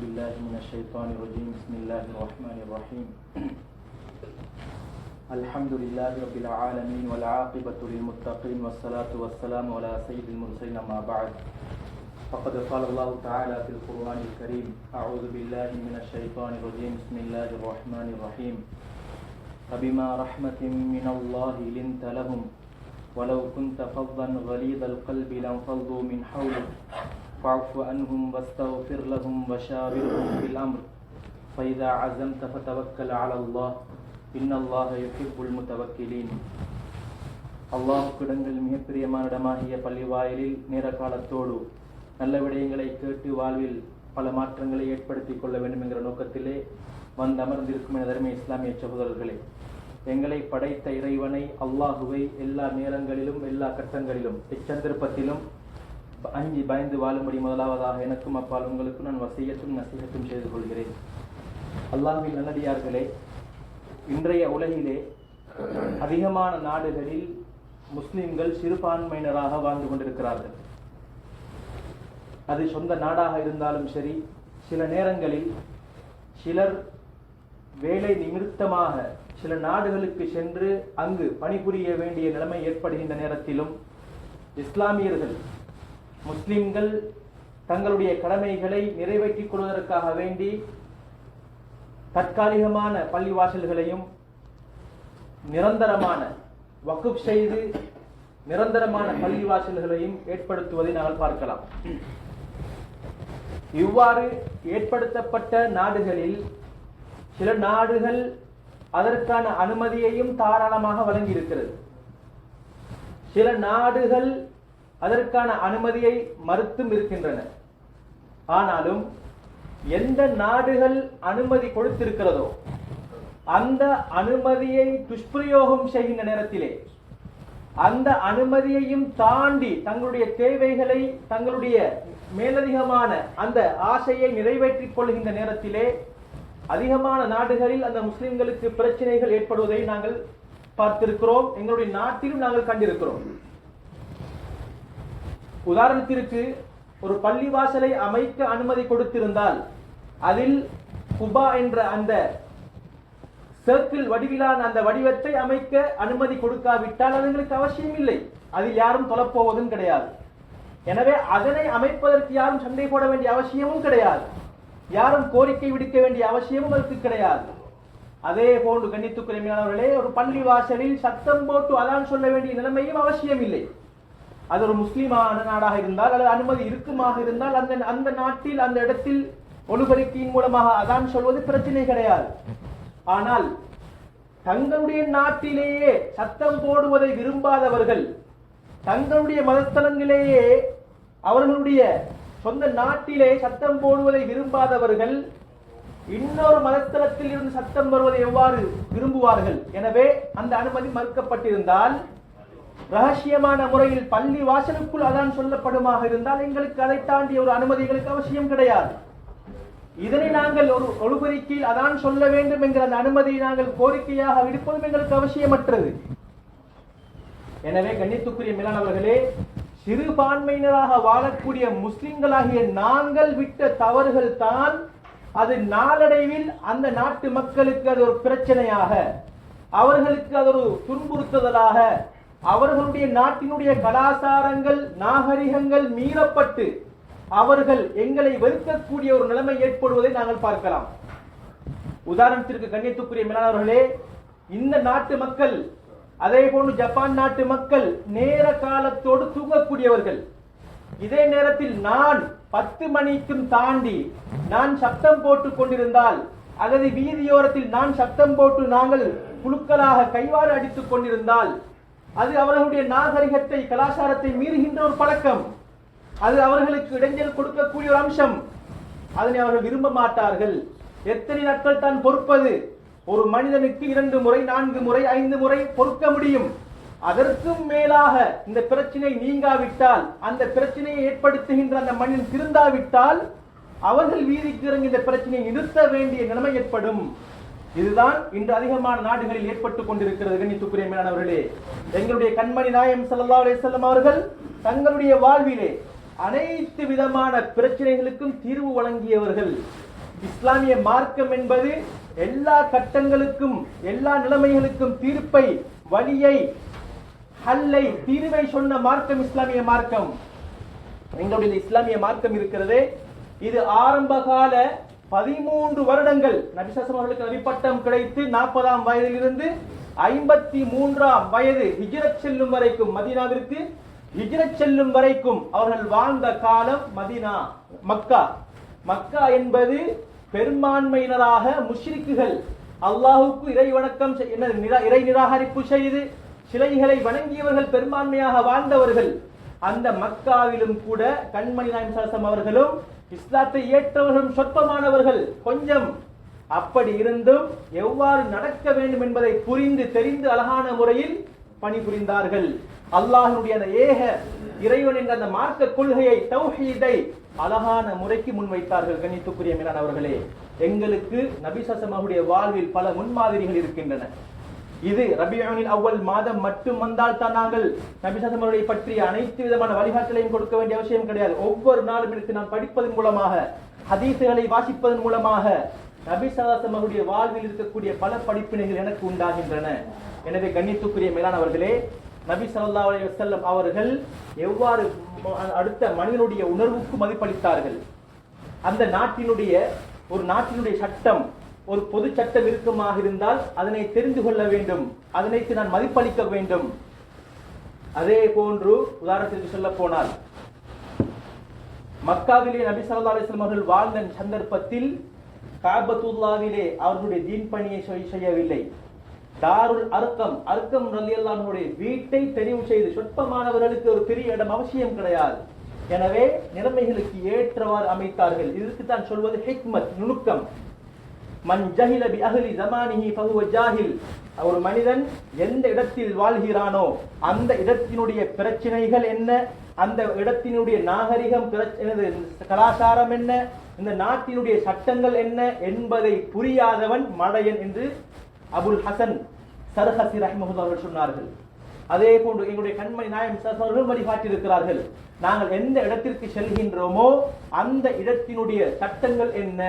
بالله من الشيطان الرجيم. بسم الله الرحمن الرحيم. الحمد لله رب العالمين والعاقبة للمتقين والصلاة والسلام على سيد المرسلين ما بعد. فقد قال الله تعالى في القرآن الكريم أعوذ بالله من الشيطان الرجيم. بسم الله الرحمن الرحيم. فبما رحمة من الله لنت لهم ولو كنت فظا غليظ القلب لانفضوا من حولك. فاعف عنهم واستغفر لهم وشاورهم في الأمر فإذا عزمت فتوكل على الله إن الله يحب المتوكلين அல்லாஹுக்கிடங்கள் மிக பிரியமான இடமாகிய பள்ளிவாயலில் நேர காலத்தோடு நல்ல விடயங்களை கேட்டு வாழ்வில் பல மாற்றங்களை ஏற்படுத்திக் கொள்ள வேண்டும் என்கிற நோக்கத்திலே வந்து அமர்ந்திருக்கும் என தர்ம இஸ்லாமிய சகோதரர்களே எங்களை படைத்த இறைவனை அல்லாஹுவை எல்லா நேரங்களிலும் எல்லா கட்டங்களிலும் எச்சந்திருப்பத்திலும் அஞ்சி பயந்து வாழும்படி முதலாவதாக எனக்கும் அப்பால் உங்களுக்கும் நான் வசியத்தும் நசீகத்தும் செய்து கொள்கிறேன். அல்லாஹில் நல்லடியார்களே இன்றைய உலகிலே அதிகமான நாடுகளில் முஸ்லிம்கள் சிறுபான்மையினராக வாழ்ந்து கொண்டிருக்கிறார்கள். அது சொந்த நாடாக இருந்தாலும் சரி சில நேரங்களில் சிலர் வேலை நிமித்தமாக சில நாடுகளுக்கு சென்று அங்கு பணிபுரிய வேண்டிய நிலைமை ஏற்படுகின்ற நேரத்திலும் இஸ்லாமியர்கள் முஸ்லிம்கள் தங்களுடைய கடமைகளை நிறைவேற்றிக் கொள்வதற்காக வேண்டி தற்காலிகமான பள்ளிவாசல்களையும் நிரந்தரமான வக்குப் செய்து நிரந்தரமான பள்ளிவாசல்களையும் ஏற்படுத்துவதை நாங்கள் பார்க்கலாம். இவ்வாறு ஏற்படுத்தப்பட்ட நாடுகளில் சில நாடுகள் அதற்கான அனுமதியையும் தாராளமாக வழங்கியிருக்கிறது. சில நாடுகள் அதற்கான அனுமதியை மறுத்தும் இருக்கின்றன. ஆனாலும் எந்த நாடுகள் அனுமதி கொடுத்திருக்கிறதோ அந்த அனுமதியை துஷ்பிரயோகம் செய்கின்ற நேரத்திலே அந்த அனுமதியையும் தாண்டி தங்களுடைய தேவைகளை தங்களுடைய மேலதிகமான அந்த ஆசையை நிறைவேற்றிக் கொள்கின்ற நேரத்திலே அதிகமான நாடுகளில் அந்த முஸ்லிம்களுக்கு பிரச்சனைகள் ஏற்படுவதை நாங்கள் பார்த்திருக்கிறோம். எங்களுடைய நாட்டிலும் நாங்கள் கண்டிருக்கிறோம். உதாரணத்திற்கு ஒரு பள்ளிவாசலை அமைக்க அனுமதி கொடுத்திருந்தால் அதில் குபா என்ற அந்த சர்க்கிள் வடிவிலான அந்த வடிவத்தை அமைக்க அனுமதி கொடுக்காவிட்டால் அது எங்களுக்கு அவசியம் இல்லை. அதில் யாரும் தொலைப்போவதும் கிடையாது. எனவே அதனை அமைப்பதற்கு யாரும் சண்டை போட வேண்டிய அவசியமும் கிடையாது. யாரும் கோரிக்கை விடுக்க வேண்டிய அவசியமும் அதற்கு கிடையாது. அதே போன்று கண்ணித்துக்குறைமையானவர்களே ஒரு பள்ளி வாசலில் சத்தம் போட்டு அதான் சொல்ல வேண்டிய நிலைமையும் அவசியம் இல்லை அது ஒரு முஸ்லீமான நாடாக இருந்தால் அல்லது அனுமதி இருக்குமாக இருந்தால் அந்த அந்த நாட்டில் அந்த இடத்தில் ஒழுபறிக்கையின் மூலமாக அதான் சொல்வது பிரச்சனை கிடையாது. ஆனால் தங்களுடைய நாட்டிலேயே சத்தம் போடுவதை விரும்பாதவர்கள் தங்களுடைய மதத்தலங்களிலேயே அவர்களுடைய சொந்த நாட்டிலே சத்தம் போடுவதை விரும்பாதவர்கள் இன்னொரு மதத்தலத்தில் இருந்து சத்தம் வருவதை எவ்வாறு விரும்புவார்கள்? எனவே அந்த அனுமதி மறுக்கப்பட்டிருந்தால் ரகசியமான முறையில் பள்ளி வாசலுக்குள் அதான் சொல்லப்படுமாக இருந்தால் எங்களுக்கு அதை தாண்டிய ஒரு அனுமதிகளுக்கு அவசியம் கிடையாது. இதனை நாங்கள் ஒரு ஒழுபறிக்கையில் அதான் சொல்ல வேண்டும் என்கிற அந்த அனுமதியை நாங்கள் கோரிக்கையாக விடுப்பதும் எங்களுக்கு அவசியமற்றது. எனவே கண்ணித்துக்குரிய மேலானவர்களே சிறுபான்மையினராக வாழக்கூடிய முஸ்லிம்களாகிய நாங்கள் விட்ட தவறுகள் தான் அது நாளடைவில் அந்த நாட்டு மக்களுக்கு அது ஒரு பிரச்சனையாக அவர்களுக்கு அது ஒரு துன்புறுத்துதலாக அவர்களுடைய நாட்டினுடைய கலாச்சாரங்கள் நாகரிகங்கள் மீறப்பட்டு அவர்கள் எங்களை வெறுக்கக்கூடிய ஒரு நிலைமை ஏற்படுவதை நாங்கள் பார்க்கலாம். உதாரணத்திற்கு கண்ணியத்துக்குரிய மேலானவர்களே இந்த நாட்டு மக்கள் அதே போன்று ஜப்பான் நாட்டு மக்கள் நேர காலத்தோடு தூங்கக்கூடியவர்கள். இதே நேரத்தில் நான் பத்து மணிக்கும் தாண்டி நான் சப்தம் போட்டு கொண்டிருந்தால் அல்லது வீதியோரத்தில் நான் சப்தம் போட்டு நாங்கள் குழுக்களாக கைவாறு அடித்துக் கொண்டிருந்தால் அது அவர்களுடைய நாகரிகத்தை கலாச்சாரத்தை மீறுகின்ற ஒரு பழக்கம். அது அவர்களுக்கு இடைஞ்சல் கொடுக்கக்கூடிய ஒரு அம்சம். அதனை அவர்கள் விரும்ப மாட்டார்கள். எத்தனை நாட்கள் தான் பொறுப்பது? ஒரு மனிதனுக்கு இரண்டு முறை நான்கு முறை ஐந்து முறை பொறுக்க முடியும். அதற்கும் மேலாக இந்த பிரச்சனை நீங்காவிட்டால் அந்த பிரச்சனையை ஏற்படுத்துகின்ற அந்த மனிதன் திருந்தாவிட்டால் அவர்கள் வீதிக்கு இறங்கி இந்த பிரச்சனையை நிறுத்த வேண்டிய நிலைமை ஏற்படும். இதுதான் இன்று அதிகமான நாடுகளில் ஏற்பட்டுக் கொண்டிருக்கிறது கண்ணித்துக்குரிய மேலானவர்களே. எங்களுடைய கண்மணி நாயம் சல்லா அலைஹி அவர்கள் தங்களுடைய வாழ்விலே அனைத்து விதமான பிரச்சனைகளுக்கும் தீர்வு வழங்கியவர்கள். இஸ்லாமிய மார்க்கம் என்பது எல்லா கட்டங்களுக்கும் எல்லா நிலைமைகளுக்கும் தீர்ப்பை வழியை ஹல்லை தீர்வை சொன்ன மார்க்கம் இஸ்லாமிய மார்க்கம். எங்களுடைய இஸ்லாமிய மார்க்கம் இருக்கிறதே. இது ஆரம்பகால பதிமூன்று வருடங்கள் நபிசாசம் அவர்களுக்கு நபிப்பட்டம் கிடைத்து நாற்பதாம் வயதிலிருந்து ஐம்பத்தி மூன்றாம் வயது ஹிஜ்ரத் செல்லும் வரைக்கும் மதீனாவிற்கு ஹிஜ்ரத் செல்லும் வரைக்கும் அவர்கள் வாழ்ந்த காலம் மதீனா மக்கா. மக்கா என்பது பெரும்பான்மையினராக முஷ்ரிக்குகள். அல்லாஹுக்கு இறை வணக்கம் செய்- என்ன, நிரா- இறை நிராகரிப்பு செய்து சிலைகளை வணங்கியவர்கள் பெரும்பான்மையாக வாழ்ந்தவர்கள். அந்த மக்காவிலும் கூட கண்மணி நாயம் சாசம் அவர்களும் இஸ்லாத்தை ஏற்றவர்களும் சொற்பமானவர்கள் கொஞ்சம் அப்படி இருந்தும் எவ்வாறு நடக்க வேண்டும் என்பதை புரிந்து தெரிந்து அழகான முறையில் பணிபுரிந்தார்கள். அல்லாஹனுடைய அந்த ஏக இறைவன் என்ற அந்த மார்க்க கொள்கையை தௌஹீதை அழகான முறைக்கு முன்வைத்தார்கள் கணித்துக்குரிய மேலானவர்களே எங்களுக்கு நபிசசம் வாழ்வில் பல முன்மாதிரிகள் இருக்கின்றன. இது ரபியானில் அவ்வல் மாதம் மட்டும் வந்தால் தான் நாங்கள் நபிசசம் அவர்களை பற்றிய அனைத்து விதமான வழிகாட்டலையும் கொடுக்க வேண்டிய அவசியம் கிடையாது. ஒவ்வொரு நாளும் எடுத்து நான் படிப்பதன் மூலமாக ஹதீசுகளை வாசிப்பதன் மூலமாக நபிசதாசம் அவருடைய வாழ்வில் இருக்கக்கூடிய பல படிப்பினைகள் எனக்கு உண்டாகின்றன. எனவே கண்ணித்துக்குரிய மேலானவர்களே நபி சல்லா அலி வசல்லம் அவர்கள் எவ்வாறு அடுத்த மனிதனுடைய உணர்வுக்கு மதிப்பளித்தார்கள்? அந்த நாட்டினுடைய ஒரு நாட்டினுடைய சட்டம் ஒரு பொது சட்ட இருக்குமாக இருந்தால் அதனை தெரிந்து கொள்ள வேண்டும். அதனைக்கு நான் மதிப்பளிக்க வேண்டும். அதே போன்று உதாரணத்திற்கு சொல்ல போனால் மக்காவிலே நபி சல்லா அலைஹி அவர்கள் வாழ்ந்த சந்தர்ப்பத்தில் காபத்துல்லாவிலே அவர்களுடைய தீன் பணியை செய்யவில்லை. தாருல் அர்க்கம் அர்க்கம் ரலியல்லாஹுடைய வீட்டை தெரிவு செய்து சொற்பமானவர்களுக்கு ஒரு பெரிய இடம் அவசியம் கிடையாது. எனவே நிலைமைகளுக்கு ஏற்றவாறு அமைத்தார்கள். இதற்கு தான் சொல்வது ஹிக்மத் நுணுக்கம். மன் ஜஹில பி அஹ்லி ஜமானிஹி ஃபஹுவ ஜாஹில் ஒரு மனிதன் எந்த இடத்தில் வாழ்கிறானோ அந்த இடத்தினுடைய பிரச்சனைகள் என்ன? அந்த இடத்தினுடைய நாகரிகம் கலாச்சாரம் என்ன? இந்த நாட்டினுடைய சட்டங்கள் என்ன? என்பதை புரியாதவன் மடையன் என்று அபுல் ஹசன் சர்ஹசி ரஹ்மஹூத் அவர்கள் சொன்னார்கள். அதே போன்று எங்களுடைய கண்மணி நாயம் சாஸ் அவர்கள் வழிகாட்டியிருக்கிறார்கள். நாங்கள் எந்த இடத்திற்கு செல்கின்றோமோ அந்த இடத்தினுடைய சட்டங்கள் என்ன?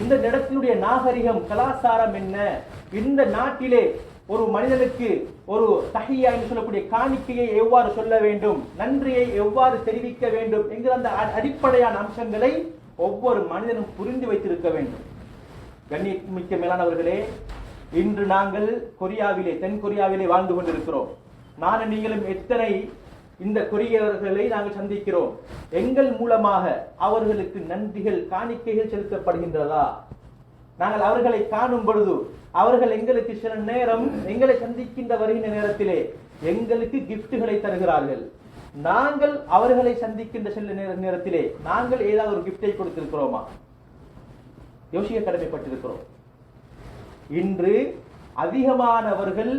இந்த இடத்தினுடைய நாகரிகம் கலாச்சாரம் என்ன? இந்த நாட்டிலே ஒரு மனிதனுக்கு ஒரு தகையா என்று சொல்லக்கூடிய காணிக்கையை எவ்வாறு சொல்ல வேண்டும்? நன்றியை எவ்வாறு தெரிவிக்க வேண்டும்? என்கிற அந்த அடிப்படையான அம்சங்களை ஒவ்வொரு மனிதனும் புரிந்து வைத்திருக்க வேண்டும். கண்ணியமிக்க மேலானவர்களே இன்று நாங்கள் கொரியாவிலே தென் கொரியாவிலே வாழ்ந்து கொண்டிருக்கிறோம். நானும் நீங்களும் எத்தனை இந்த கொரியவர்களை நாங்கள் சந்திக்கிறோம். எங்கள் மூலமாக அவர்களுக்கு நன்றிகள் காணிக்கைகள் செலுத்தப்படுகின்றதா? நாங்கள் அவர்களை காணும் பொழுது அவர்கள் எங்களுக்கு சில நேரம் எங்களை சந்திக்கின்ற வருகின்ற நேரத்திலே எங்களுக்கு கிஃப்ட்டுகளை தருகிறார்கள். நாங்கள் அவர்களை சந்திக்கின்ற சில நேர நேரத்திலே நாங்கள் ஏதாவது ஒரு கிஃப்டை கொடுத்திருக்கிறோமா? யோசிக்க கடமைப்பட்டிருக்கிறோம். இன்று அதிகமானவர்கள்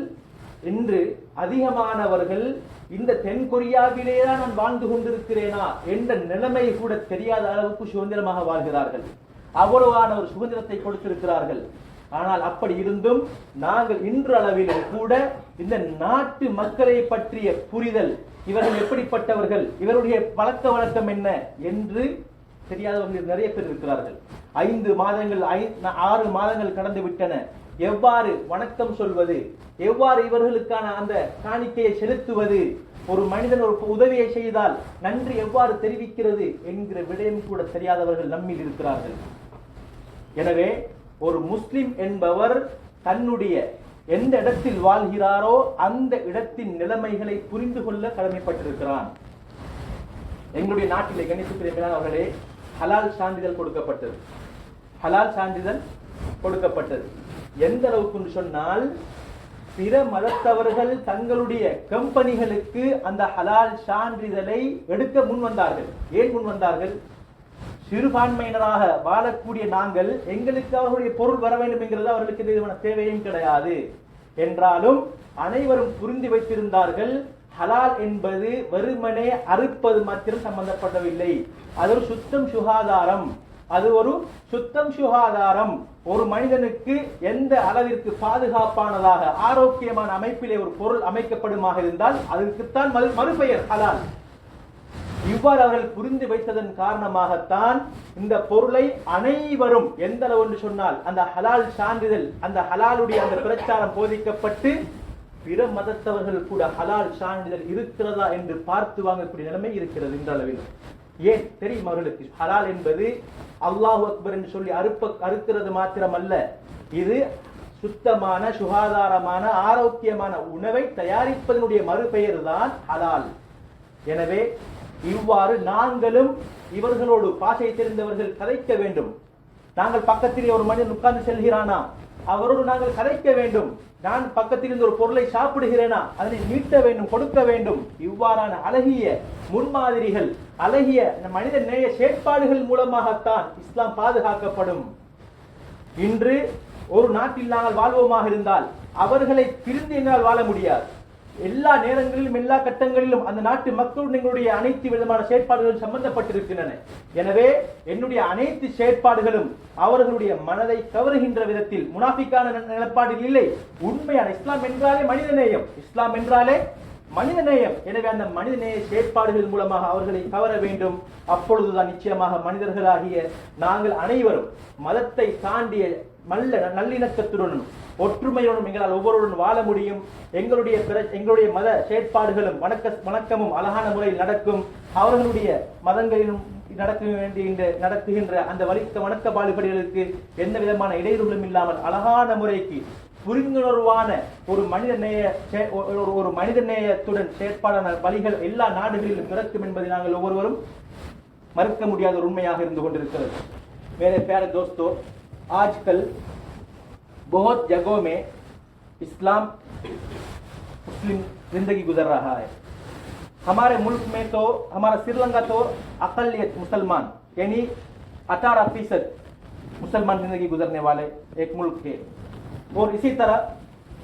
இன்று அதிகமானவர்கள் இந்த தென் கொரியாவிலே தான் நான் வாழ்ந்து கொண்டிருக்கிறேனா என்ற நிலைமை கூட தெரியாத அளவுக்கு சுதந்திரமாக வாழ்கிறார்கள். அவ்வளவான ஒரு சுதந்திரத்தை கொடுத்திருக்கிறார்கள். ஆனால் அப்படி இருந்தும் நாங்கள் இன்று அளவிலும் கூட இந்த நாட்டு மக்களை பற்றிய புரிதல் இவர்கள் எப்படிப்பட்டவர்கள் இவருடைய பழக்க வழக்கம் என்ன என்று தெரியாதவர்கள் நிறைய பேர் இருக்கிறார்கள். ஐந்து மாதங்கள் ஐ- ஆறு மாதங்கள் கடந்து விட்டன. எவ்வாறு வணக்கம் சொல்வது? எவ்வாறு இவர்களுக்கான அந்த காணிக்கையை செலுத்துவது? ஒரு மனிதன் ஒரு உதவியை செய்தால் நன்றி எவ்வாறு தெரிவிக்கிறது என்கிற விடயம் கூட தெரியாதவர்கள் நம்மில் இருக்கிறார்கள். எனவே ஒரு முஸ்லிம் என்பவர் தன்னுடைய எந்த இடத்தில் வாழ்கிறாரோ அந்த இடத்தின் நிலைமைகளை புரிந்து கொள்ள கடமைப்பட்டிருக்கிறான். எங்களுடைய நாட்டிலே கணித்துக்குரிய அவர்களே ஹலால் சான்றிதழ் கொடுக்கப்பட்டது. ஹலால் சான்றிதழ் கொடுக்கப்பட்டது. எந்த அளவுக்கு சொன்னால் பிற மதத்தவர்கள் தங்களுடைய கம்பெனிகளுக்கு அந்த ஹலால் சான்றிதழை எடுக்க முன் வந்தார்கள். ஏன் முன் வந்தார்கள்? சிறுபான்மையினராக வாழக்கூடிய நாங்கள் எங்களுக்கு அவர்களுடைய பொருள் வர வேண்டும் என்கிறது அவர்களுக்கு இதுவான தேவையும் கிடையாது. என்றாலும் அனைவரும் புரிந்து வைத்திருந்தார்கள் ஹலால் என்பது வெறுமனே அறுப்பது மாத்திரம் சம்பந்தப்படவில்லை அது ஒரு சுத்தம் சுகாதாரம். அது ஒரு சுத்தம் சுகாதாரம். ஒரு மனிதனுக்கு எந்த அளவிற்கு பாதுகாப்பானதாக ஆரோக்கியமான அமைப்பிலே ஒரு பொருள் அமைக்கப்படுமாக இருந்தால் அதற்குத்தான் மறு மறுபெயர் ஹலால். இவ்வாறு அவர்கள் புரிந்து வைத்ததன் காரணமாகத்தான் இந்த பொருளை அனைவரும் எந்த அளவு என்று சொன்னால் அந்த ஹலால் சான்றிதழ் அந்த ஹலாலுடைய அந்த பிரச்சாரம் போதிக்கப்பட்டு பிற மதத்தவர்கள் கூட ஹலால் சான்றிதழ் இருக்கிறதா என்று பார்த்து வாங்கக்கூடிய நிலைமை இருக்கிறது இன்றளவில் ஏன் தெரியும் அவர்களுக்கு? ஹலால் என்பது அல்லாஹ் அக்பர் என்று சொல்லி அறுப்ப அறுக்கிறது மாத்திரமல்ல. இது சுத்தமான சுகாதாரமான ஆரோக்கியமான உணவை தயாரிப்பதனுடைய மறுபெயர் தான் ஹலால். எனவே இவ்வாறு நாங்களும் இவர்களோடு பாசை தெரிந்தவர்கள் கதைக்க வேண்டும். நாங்கள் பக்கத்திலே ஒரு மனிதன் உட்கார்ந்து செல்கிறானா? அவரோடு நாங்கள் கதைக்க வேண்டும். நான் பக்கத்தில் இருந்து ஒரு பொருளை சாப்பிடுகிறேனா? அதனை நீட்ட வேண்டும் கொடுக்க வேண்டும். இவ்வாறான அழகிய முன்மாதிரிகள் அழகிய மனித நேய செயற்பாடுகள் மூலமாகத்தான் இஸ்லாம் பாதுகாக்கப்படும். இன்று ஒரு நாட்டில் நாங்கள் வாழ்வோமாக இருந்தால் அவர்களை பிரிந்து எங்களால் வாழ முடியாது. எல்லா நேரங்களிலும் எல்லா கட்டங்களிலும் அந்த நாட்டு மக்களுடன் எங்களுடைய அனைத்து விதமான செயற்பாடுகளும் சம்பந்தப்பட்டிருக்கின்றன. எனவே என்னுடைய அனைத்து செயற்பாடுகளும் அவர்களுடைய மனதை கவருகின்ற விதத்தில் முனாஃபிக்கான நிலப்பாடுகள் இல்லை. உண்மையான இஸ்லாம் என்றாலே மனித நேயம். இஸ்லாம் என்றாலே மனிதநேயம். எனவே அந்த மனிதநேய செயற்பாடுகள் மூலமாக அவர்களை கவர வேண்டும். அப்பொழுதுதான் நிச்சயமாக மனிதர்களாகிய நாங்கள் அனைவரும் மதத்தை தாண்டிய நல்ல நல்லிணக்கத்துடனும் ஒற்றுமையுடனும் எங்களால் ஒவ்வொருடன் வாழ முடியும். எங்களுடைய பிற எங்களுடைய மத செயற்பாடுகளும் வணக்க வணக்கமும் அழகான முறையில் நடக்கும். அவர்களுடைய மதங்களிலும் நடக்க வேண்டிய நடத்துகின்ற அந்த வலித்த வணக்க பாடுபடிகளுக்கு எந்த விதமான இடையூறுகளும் இல்லாமல் அழகான முறைக்கு புரிந்துணர்வான ஒரு மனித நேய செய- ஒரு- ஒரு மனித நேயத்துடன் செயற்பாடான வழிகள் எல்லா நாடுகளிலும் பிறக்கும் என்பதை நாங்கள் ஒவ்வொருவரும் மறுக்க முடியாத ஒரு உண்மையாக இருந்து கொண்டிருக்கிறது मेरे प्यारे दोस्तों आजकल बहुत जगहों में इस्लाम मुस्लिम जिंदगी गुजर रहा है हमारे मुल्क में तो हमारा श्रीलंका तो अकलियत मुसलमान यानी अठारह फीसद मुसलमान जिंदगी गुजरने वाले एक मुल्क है اور اسی طرح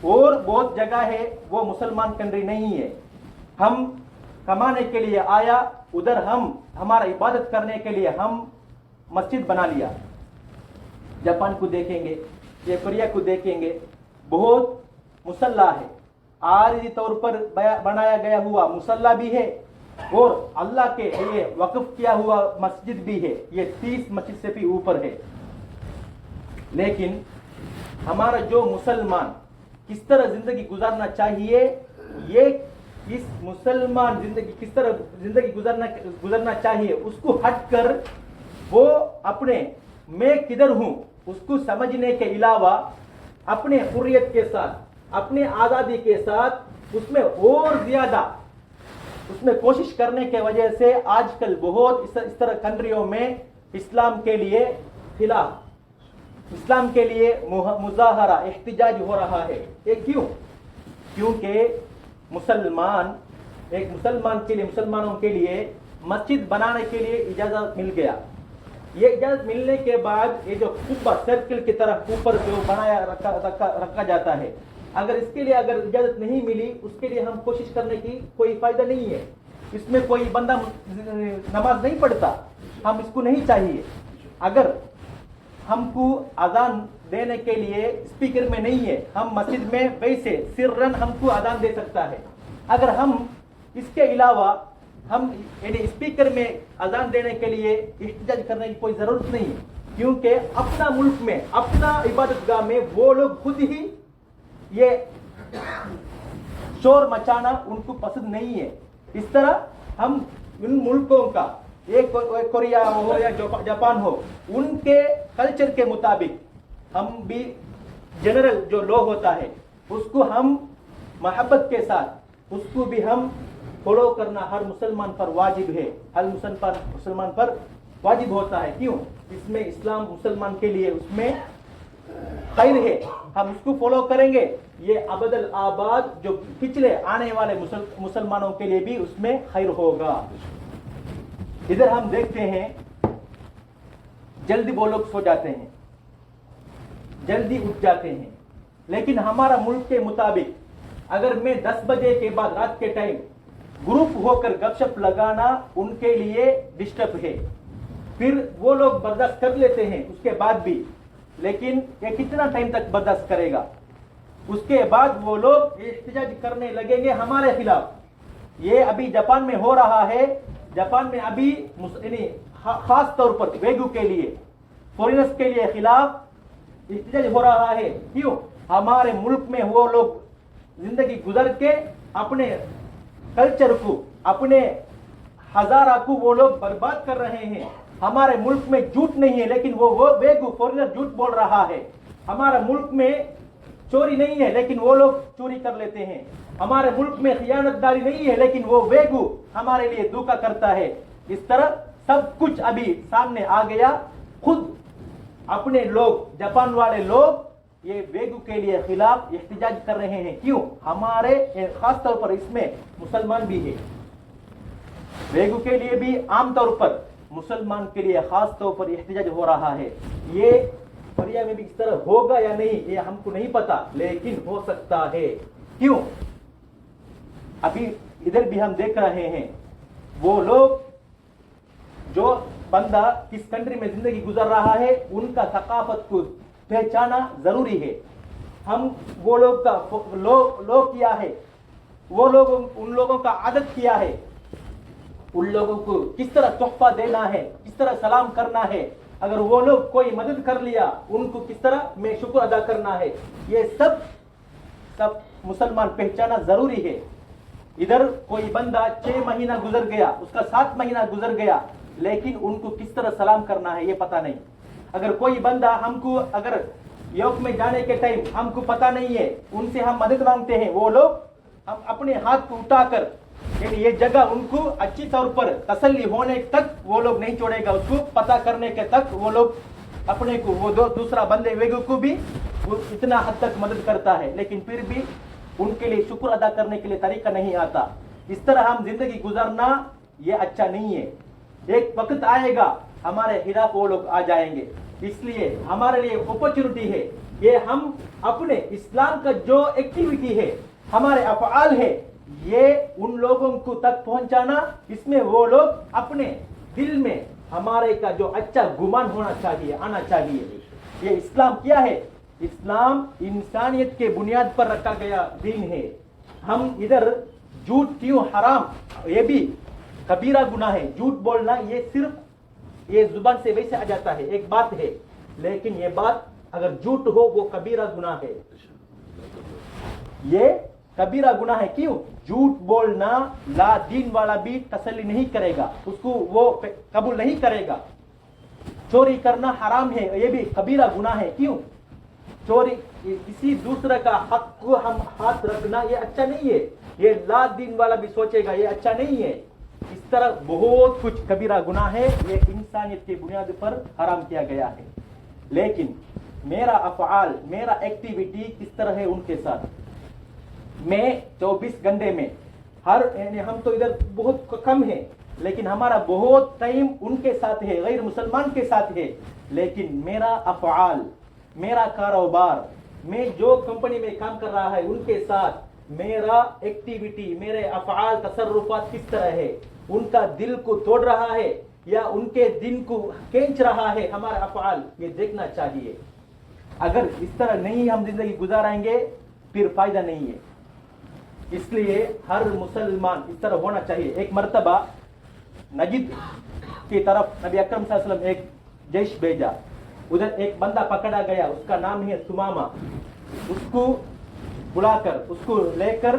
اور بہت جگہ ہے وہ مسلمان کنٹری نہیں ہے۔ ہم کمانے کے لیے آیا، ادھر ہم، ہمارا عبادت کرنے کے لیے ہم مسجد بنا لیا۔ جاپان کو دیکھیں گے یا کوریا کو دیکھیں گے۔ بہت مسلح ہے۔ عارضی طور پر بنایا گیا ہوا مسلح بھی ہے اور اللہ کے لیے وقف کیا ہوا مسجد بھی ہے۔ یہ تیس مسجد سے بھی اوپر ہے۔ لیکن ہمارا جو مسلمان کس طرح زندگی گزارنا چاہیے، یہ اس مسلمان زندگی کس طرح زندگی گزارنا گزارنا چاہیے، اس کو ہٹ کر وہ اپنے میں کدھر ہوں، اس کو سمجھنے کے علاوہ اپنے حریت کے ساتھ، اپنے آزادی کے ساتھ اس میں اور زیادہ، اس میں کوشش کرنے کے وجہ سے آج کل بہت اس طرح کنٹریوں میں اسلام کے لیے خلاف اسلام کے لیے مظاہرہ احتجاج ہو رہا ہے۔ یہ کیوں؟ کیونکہ مسلمان ایک مسلمان کے لیے مسلمانوں کے لیے مسجد بنانے کے لیے اجازت مل گیا۔ یہ اجازت ملنے کے بعد یہ جو خوبا سرکل کی طرح اوپر جو بنایا رکھا رکھا, رکھا جاتا ہے اگر اس کے لیے اگر اجازت نہیں ملی اس کے لیے ہم کوشش کرنے کی کوئی فائدہ نہیں ہے۔ اس میں کوئی بندہ نماز نہیں پڑھتا ہم اس کو نہیں چاہیے۔ اگر ہم کو اذان دینے کے لیے اسپیکر میں نہیں ہے۔ ہم مسجد میں ویسے رن ہم کو اذان دے سکتا ہے۔ اگر ہم اس کے علاوہ ہم یعنی اسپیکر میں اذان دینے کے لیے احتجاج کرنے کی کوئی ضرورت نہیں ہے، کیونکہ اپنا ملک میں، اپنا عبادت گاہ میں وہ لوگ خود ہی یہ شور مچانا ان کو پسند نہیں ہے۔ اس طرح ہم ان ملکوں کا ایک کوریا ہو، یا جاپان ہو، ان کے کلچر کے مطابق ہم بھی جنرل جو لوگ ہوتا ہے، اس کو ہم محبت کے ساتھ، اس کو بھی ہم فالو کرنا ہر مسلمان پر واجب ہے۔ ہر مسلمان پر مسلمان پر واجب ہوتا ہے۔ کیوں؟ اس میں اسلام مسلمان کے لیے اس میں خیر ہے۔ ہم اس کو فالو کریں گے۔ یہ ابد آباد جو پچھلے آنے والے مسلمانوں کے لیے بھی اس میں خیر ہوگا۔ ادھر ہم دیکھتے ہیں، جلدی وہ لوگ سو جاتے ہیں، جلدی اٹھ جاتے ہیں۔ لیکن ہمارا ملک کے مطابق، اگر میں دس بجے کے بعد رات کے ٹائم گروپ ہو کر گپ شپ لگانا ان کے لیے ڈسٹرب ہے۔ پھر وہ لوگ برداشت کر لیتے ہیں اس کے بعد بھی، لیکن یہ کتنا ٹائم تک برداشت کرے گا؟ اس کے بعد وہ لوگ احتجاج کرنے لگیں گے ہمارے خلاف۔ یہ ابھی جاپان میں ہو رہا ہے۔ جاپان میں ابھی یعنی خاص طور پر ویگو کے لیے فورینرس کے لیے خلاف احتجاج ہو رہا ہے۔ کیوں؟ ہمارے ملک میں وہ لوگ زندگی گزر کے اپنے کلچر کو، اپنے ہزارہ کو وہ لوگ برباد کر رہے ہیں۔ ہمارے ملک میں جھوٹ نہیں ہے، لیکن وہ وہ بے فورینر جھوٹ بول رہا ہے۔ ہمارے ملک میں چوری نہیں ہے، لیکن وہ لوگ چوری کر لیتے ہیں۔ ہمارے ملک میں خیانت داری نہیں ہے، لیکن وہ ویگو ہمارے لیے دھوکہ کرتا ہے۔ اس طرح سب کچھ ابھی سامنے آ گیا۔ خود اپنے لوگ، جاپان والے لوگ یہ ویگو کے لیے خلاف احتجاج کر رہے ہیں۔ کیوں؟ ہمارے، خاص طور پر اس میں مسلمان بھی ہے ویگو کے لیے بھی عام طور پر مسلمان کے لیے خاص طور پر احتجاج ہو رہا ہے۔ یہ پریا میں بھی اس طرح ہوگا یا نہیں، یہ ہم کو نہیں پتا، لیکن ہو سکتا ہے۔ کیوں؟ ابھی ادھر بھی ہم دیکھ رہے ہیں۔ وہ لوگ جو بندہ کس کنٹری میں زندگی گزر رہا ہے، ان کا ثقافت کو پہچانا ضروری ہے۔ ہم وہ لوگ کا لوگ لو کیا ہے؟ وہ لوگ، ان لوگوں کا عادت کیا ہے؟ ان لوگوں کو کس طرح تحفہ دینا ہے؟ کس طرح سلام کرنا ہے؟ اگر وہ لوگ کوئی مدد کر لیا، ان کو کس طرح میں شکر ادا کرنا ہے؟ یہ سب سب مسلمان پہچانا ضروری ہے۔ ادھر کوئی بندہ چھ مہینہ گزر گیا، اس کا سات مہینہ گزر گیا، لیکن ان کو کس طرح سلام کرنا ہے یہ پتہ نہیں۔ اگر کوئی بندہ ہم کو اگر یوک میں جانے کے ٹائم ہم کو پتہ نہیں ہے، ان سے ہم مدد مانگتے ہیں، وہ لوگ ہم اپنے ہاتھ کو اٹھا کر یعنی یہ جگہ ان کو اچھی طور پر تسلی ہونے تک وہ لوگ نہیں چھوڑے گا اس کو پتا کرنے کے تک وہ لوگ اپنے کو، وہ دو دوسرا بندے ویگو کو بھی وہ اتنا حد تک مدد کرتا ہے۔ لیکن پھر بھی ان کے لیے شکر ادا کرنے کے لیے طریقہ نہیں آتا۔ اس طرح ہم زندگی گزارنا یہ اچھا نہیں ہے۔ ایک وقت آئے گا، ہمارے خلاف وہ لوگ آ جائیں گے۔ اس لیے ہمارے لیے اپرچونٹی ہے یہ ہم اپنے اسلام کا جو ایکٹیویٹی ہے، ہمارے افعال ہے یہ ان لوگوں کو تک پہنچانا اس میں وہ لوگ اپنے دل میں ہمارے کا جو اچھا گمان ہونا چاہیے، آنا چاہیے۔ یہ اسلام کیا ہے؟ اسلام انسانیت کے بنیاد پر رکھا گیا دین ہے۔ ہم ادھر جھوٹ کیوں حرام؟ یہ بھی کبیرہ گناہ ہے۔ جھوٹ بولنا یہ صرف یہ زبان سے ویسے آ جاتا ہے، ایک بات ہے۔ لیکن یہ بات اگر جھوٹ ہو وہ کبیرہ گناہ ہے۔ یہ کبیرہ گناہ ہے کیوں؟ جھوٹ بولنا لا دین والا بھی تسلی نہیں کرے گا۔ اس کو وہ قبول نہیں کرے گا۔ چوری کرنا حرام ہے، یہ بھی کبیرہ گناہ ہے۔ کیوں؟ چوری، کسی دوسرا کا حق کو ہم ہاتھ رکھنا یہ اچھا نہیں ہے۔ یہ لا دین والا بھی سوچے گا، یہ اچھا نہیں ہے۔ اس طرح بہت کچھ کبیرہ گناہ ہے، یہ انسانیت کی بنیاد پر حرام کیا گیا ہے۔ لیکن میرا افعال، میرا ایکٹیویٹی کس طرح ہے ان کے ساتھ؟ میں چوبیس گھنٹے میں۔ ہر یعنی ہم تو ادھر بہت کم ہے لیکن ہمارا بہت ٹائم ان کے ساتھ ہے، غیر مسلمان کے ساتھ ہے۔ لیکن میرا افعال، میرا کاروبار، میں جو کمپنی میں کام کر رہا ہے، ان کے ساتھ میرا ایکٹیویٹی میرے افعال، تصرفات کس طرح ہے؟ ان کا دل کو توڑ رہا ہے یا ان کے دن کو کینچ رہا ہے؟ ہمارا افعال یہ دیکھنا چاہیے۔ اگر اس طرح نہیں ہم زندگی گزارائیں گے، پھر فائدہ نہیں ہے۔ اس لیے ہر مسلمان اس طرح ہونا چاہیے۔ ایک مرتبہ نجد کی طرف نبی اکرم صلی اللہ علیہ وسلم ایک جیش بھیجا۔ ادھر ایک بندہ پکڑا گیا، اس کا نام ہی ہے سماما اس کو بلا کر اس کو لے کر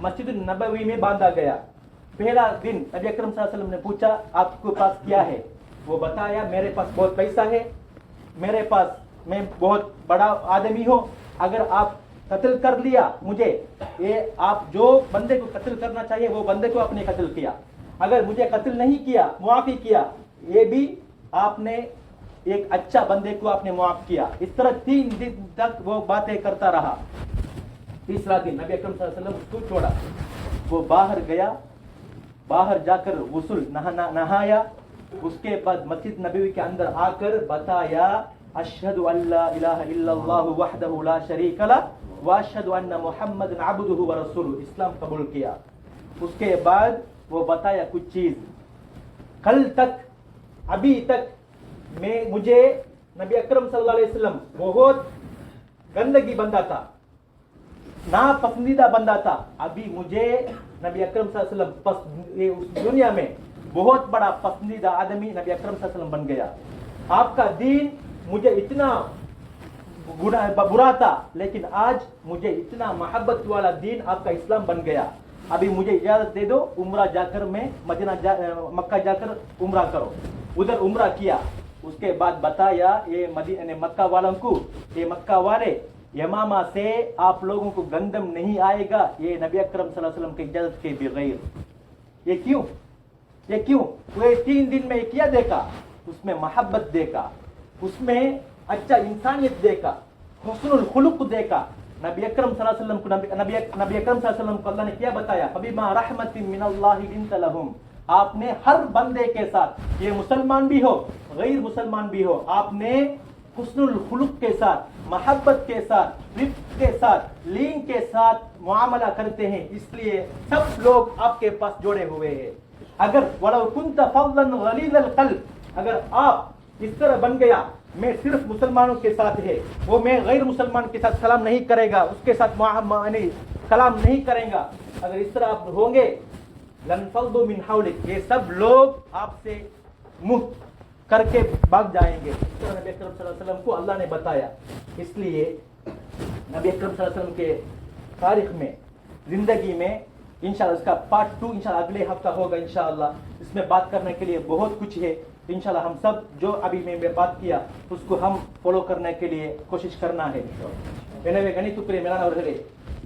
مسجد النبوی میں باندھا گیا۔ پہلا دن نبی اکرم صلی اللہ علیہ وسلم نے پوچھا، آپ کے پاس کیا ہے؟ وہ بتایا، میرے پاس بہت پیسہ ہے، میرے پاس میں بہت بڑا آدمی ہوں، اگر آپ قتل کر لیا مجھے۔ یہ آپ جو بندے کو قتل کرنا چاہیے، وہ بندے کو اپنے قتل کیا۔ اگر مجھے قتل نہیں کیا، معافی کیا۔ یہ بھی آپ نے ایک اچھا بندے کو آپ نے معاف کیا۔ اس طرح تین دن تک وہ باتیں کرتا رہا۔ تیسرا دن نبی اکرم صلی اللہ علیہ وسلم اس کو چھوڑا۔ وہ باہر گیا، باہر جا کر غسل نہایا۔ اس کے بعد مسجد نبی کے اندر آ کر بتایا اشهد ان لا اله الا اللہ وحدہ لا شریک لہ واشهد ان محمد عبدہ ورسولہ اسلام قبول کیا. اس کے بعد وہ بتایا کچھ چیز. کل تک، ابھی تک میں، مجھے نبی اکرم صلی اللہ علیہ وسلم بہت گندگی بندہ تھا، ناپسندیدہ بندہ تھا۔ ابھی مجھے نبی اکرم صلی اللہ علیہ وسلم اس دنیا میں بہت بڑا پسندیدہ آدمی نبی اکرم صلی اللہ علیہ وسلم بن گیا۔ آپ کا دین مجھے اتنا برا تھا، لیکن آج مجھے اتنا محبت والا دین آپ کا اسلام بن گیا۔ ابھی مجھے اجازت دے دو، عمرہ جا کر میں مدینہ جا مکہ جا کر عمرہ کرو۔ ادھر عمرہ کیا۔ اس کے بعد بتایا یہ مدینہ مکہ والوں کو یہ مکہ والے، یمامہ سے آپ لوگوں کو گندم نہیں آئے گا۔ یہ نبی اکرم صلی اللہ علیہ وسلم کی اجازت کے بغیر۔ یہ کیوں؟ یہ کیوں؟ وہ تین دن میں کیا دیکھا؟ اس میں محبت دیکھا۔ اس میں اچھا انسانیت دیکھا حسن الخلق دیکھا۔ نبی اکرم صلی اللہ علیہ وسلم کو نبی, نبی, اکرم صلی اللہ علیہ وسلم کو اللہ نے کیا بتایا؟ فبما رحمت من اللہ انت لہم آپ نے ہر بندے کے ساتھ یہ مسلمان بھی ہو غیر مسلمان بھی ہو آپ نے حسن الخلق کے ساتھ محبت کے ساتھ رفت کے ساتھ لین کے ساتھ معاملہ کرتے ہیں۔ اس لیے سب لوگ آپ کے پاس جوڑے ہوئے ہیں۔ اگر وَلَوْ كُنْتَ فَضْلًا غَلِيلَ الْقَلْبِ اگر آپ جس طرح بن گیا، میں صرف مسلمانوں کے ساتھ ہے، وہ میں غیر مسلمان کے ساتھ سلام نہیں کرے گا، اس کے ساتھ معنی سلام نہیں کریں گا۔ اگر اس طرح آپ ہوں گے یہ سب لوگ آپ سے منہ کر کے بھاگ جائیں گے۔ اس طرح نبی اکرم صلی اللہ علیہ وسلم کو اللہ نے بتایا۔ اس لیے نبی اکرم صلی اللہ علیہ وسلم کے تاریخ میں، زندگی میں، انشاءاللہ اس کا پارٹ ٹو انشاءاللہ اگلے ہفتہ ہوگا انشاءاللہ، اس میں بات کرنے کے لیے بہت کچھ ہے۔ इंशाल्लाह हम सब जो अभी मैं मैं बात किया उसको हम ஃபாலோ करने के लिए कोशिश करना है எனவே கணித்துக்குரிய மேலானவர்களே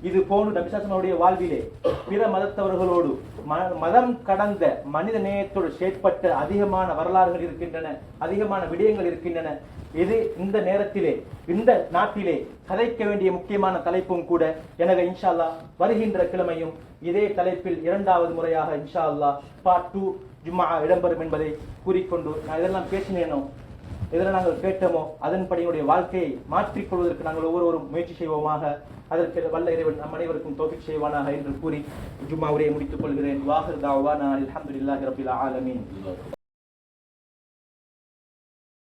இது போன்று நபிசாசனுடைய வாழ்விலே பிற மதத்தவர்களோடு ம- மதம் கடந்த மனித நேயத்தோடு செயற்பட்ட அதிகமான வரலாறுகள் இருக்கின்றன அதிகமான விடயங்கள் இருக்கின்றன இது இந்த நேரத்திலே இந்த நாட்டிலே கதைக்க வேண்டிய முக்கியமான தலைப்பும் கூட எனவே இன்ஷா அல்லாஹ் வருகின்ற கிழமையும் இதே தலைப்பில் இரண்டாவது முறையாக இன்ஷா அல்லாஹ் பார்ட் டூ ஜும்மா இடம்பெறும் என்பதை கூறிக்கொண்டு நான் இதெல்லாம் பேசினேனோ இதெல்லாம் நாங்கள் கேட்டோமோ அதன்படி என்னுடைய வாழ்க்கையை மாற்றிக்கொள்வதற்கு நாங்கள் ஒவ்வொருவரும் முயற்சி செய்வோமாக. அதற்கு வல்ல இறைவன் நம் அனைவருக்கும் தோஃபிக் செய்வானாக என்று கூறி ஜும்மா உரையை முடித்துக் கொள்கிறேன். வாஹிர் தாவானா அலமதுல்லாஹி ரபில் ஆலமீன்.